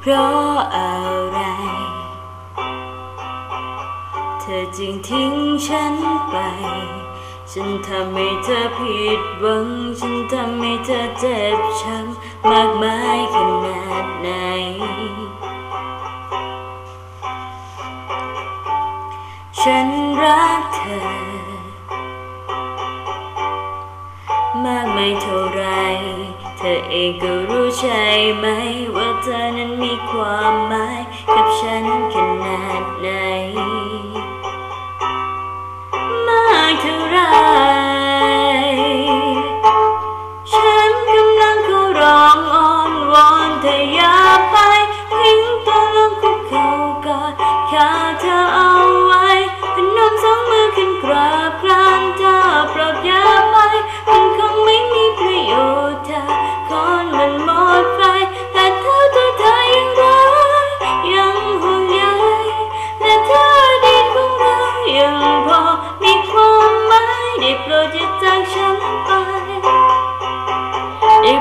เพราะอะไร เธอจึงทิ้งฉันไป ฉันทำให้เธอผิดหวัง ฉันทำให้เธอเจ็บช้ำมากมายขนาดไหน ฉันรักเธอ มากไม่เท่าไร เธอเองก็รู้ใช่ไหมว เธอนั้นมีความหมายกับฉันขนาดไหน มากเท่าไรฉันกำลังขาร้องอ้อนวอนเธออย่าไปทิ้งตัวลงคุกเข่ากอดขาเธอเอาไว้พนมสองมือขึ้นกราบกรา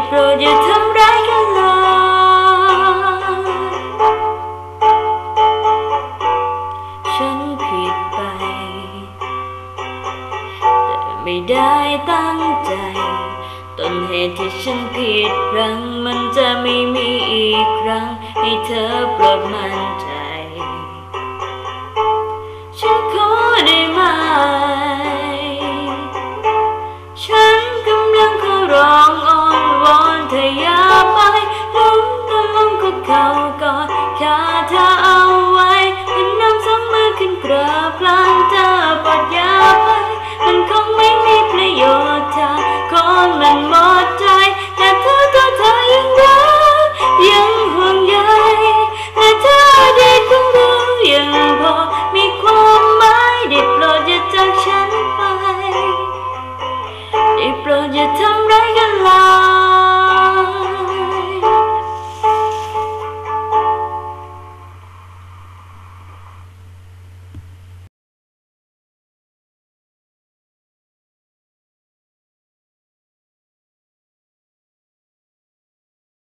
โปรดอย่าทำร้ายกันเลยฉันผิดไป แต่ไม่ได้ตั้งใจ ต้นเหตุที่ฉันผิดพลังมันจะไม่มีอีกครั้ง ให้เธอโปรดมัน อดคาเธอเอาไว้เป็นน้ำสองมือขึ้นกระพลานเธอปอดยาไปมันคงไม่มีประโยชน์เธอคนมันหมดใจแต่เธอตัวเธอยังรักยังห่วงใยแต่เธอได้คงรู้ยังพอมีความหมายได้โปรดอย่าจากฉันไปได้โปรดอย่าทำ